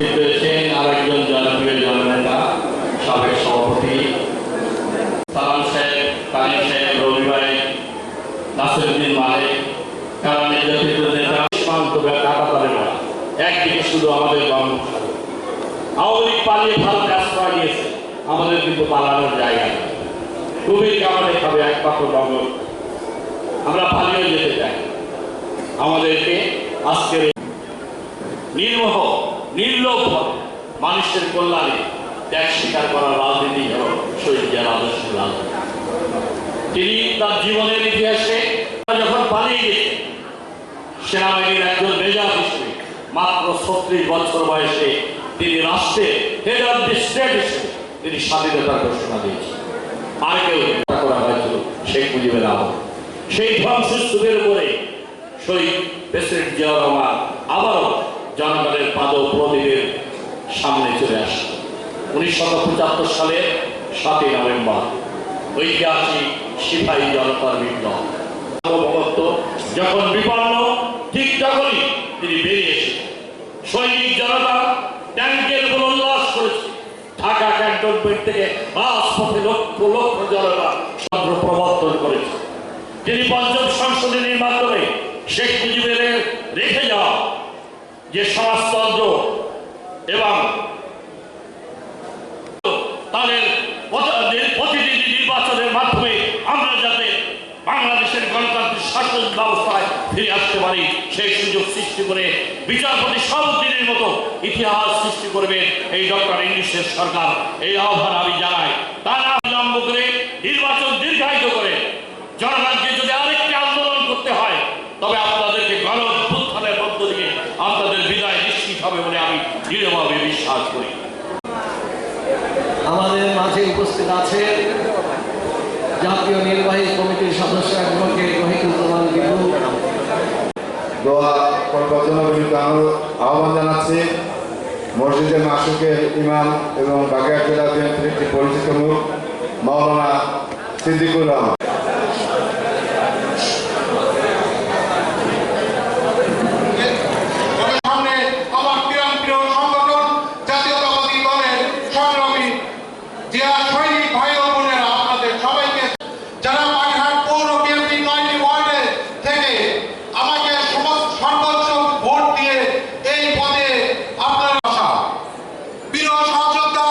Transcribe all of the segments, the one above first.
রয়েছেন আরেকজন জনপ্রিয় জননেতা সাবেক সভাপতি। সালাম সাহেব শুধু আমাদের বঙ্গোপসাগর আওয়ামী লীগ পালিয়ে ভারত আশ্রয় নিয়েছে, আমাদের কিন্তু পালানোর জায়গা খুবই কামানে খাবে একমাত্র বঙ্গ আমরা পালিয়ে যেতে চাই। আমাদেরকে আজকের নির্মহ নির্লোভ মানুষের কল্যাণে ত্যাগ স্বীকার করার রাজনীতি হল শহীদ জিয়ার আদর্শ তিনি তার জীবনের ইতিহাসে যখন পালিয়ে গেছেন, সেনাবাহিনীর একজন মেজর হিসেবে মাত্র ছত্রিশ বছর বয়সে তিনি রাষ্ট্রের হেড অফ দি স্টেট হিসেবে তিনি স্বাধীনতার ঘোষণা দিয়েছেন। আর কেউ হত্যা করা হয়েছিল শেখ মুজিবের আহ্বান সেই ধ্বংসস্তূপের উপরে শহীদ প্রেসিডেন্ট জিয়াউর রহমান আবারও জনগণের পাদ প্রদীপের সামনে চলে আসে। উনিশশো সালের সাতই নভেম্বর, ঐতিহাসিক সিপাহী জনতার বিপ্লব। যখন বিপন্ন, ঠিক তখনই তিনি বেরিয়ে এসেছেন। সৈনিক জনতা ট্যাঙ্কের উপর উল্লাস করেছে। ঢাকা ক্যান্টনমেন্ট থেকে রাজপথে লক্ষ লক্ষ জনতা সন্ত্র প্রবর্তন করেছে। তিনি পঞ্চম সংশোধনীর মাধ্যমে শেখ মুজিবের রেখে যে সমাজতন্ত্র এবং তাদের প্রতিনিধি নির্বাচনের মাধ্যমে আমরা যাতে বাংলাদেশের গণতান্ত্রিক শাসন ব্যবস্থায় ফিরে আসতে পারি, সেই সুযোগ সৃষ্টি করে বিচারপতি সবদিনের মতো ইতিহাস সৃষ্টি করবে এই ডক্টর ইংলিশের সরকার। এই আহ্বান আমি জানাই। তারা বিলম্ব করে হবে বলে আমি দৃঢ়ভাবে বিশ্বাস করি। আমাদের মাঝে উপস্থিত আছে জাতীয় নির্বাহী কমিটির সদস্য অ্যাডভোকেট রহিকুজ্জামান বিভু দোয়া আহ্বান জানাচ্ছি। মসজিদের মাসুকের ইমাম এবং বাগেরহাট জেলা বিএনপির একটি পরিচিত মুখ মাওলানা সিদ্দিকুর রহমান সামনে আমার প্রিয় প্রিয় সংগঠন জাতীয়তাবাদী দলের সংগ্রামী জিয়া সৈনিক ভাই ও বোনেরা আপনাদের সবাইকে যারা পাটহাট পৌর বিএনপি নয়টি ওয়ার্ডে থেকে আমাকে সমস্ত সর্বোচ্চ ভোট দিয়ে এই পদে আপনার আশা প্রিয় সহযোদ্ধা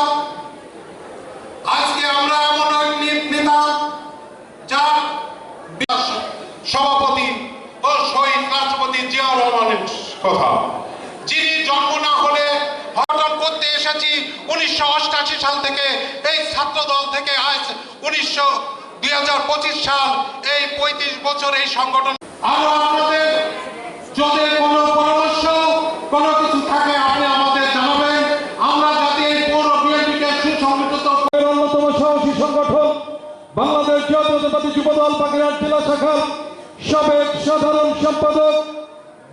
আজকে আমরা এমন এক নে- নেতা যার সভাপতি ও শহীদ জিয়াউর রহমানের কথা। যিনি জন্ম না হলে গঠন করতে এসেছি উনিশশো অষ্টাশি সাল থেকে, এই ছাত্র দল থেকে আজ উনিশশো দুই সাল এই পঁয়ত্রিশ বছর এই সংগঠন আরও আপনাদের যদি কোনো পরামর্শ, কোনো কিছু থাকে, আপনি আমাদের জানাবেন। আমরা যাতে এই পৌর বিএনপিকে সুসংগঠিত অন্যতম সাহসী সংগঠন বাংলাদেশ জাতীয়তাবাদী যুবদল বাগেরহাট জেলা শাখার সাবেক সাধারণ সম্পাদক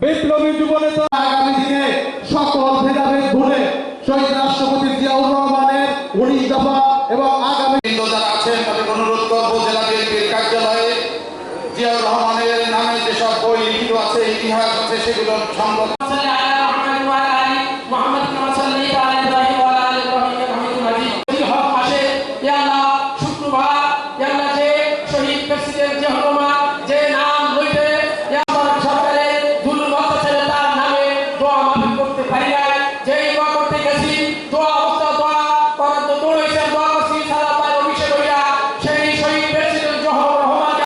বিপ্লবী যুবনেতা আগামী দিনে সকল ভেদাভেদ ভুলে শহীদ রাষ্ট্রপতি জিয়াউর রহমানের উনিশ দফা এবং আগামী যারা আছেন, তাদের অনুরোধ করব জেলা বিএনপির কার্যালয়ে জিয়াউর রহমানের নামে যেসব বই লিখিত আছে, ইতিহাস আছে, সেগুলো সংগ্রহ শুক্রবার যে শহীদ প্রেসিডেন্ট জিয়া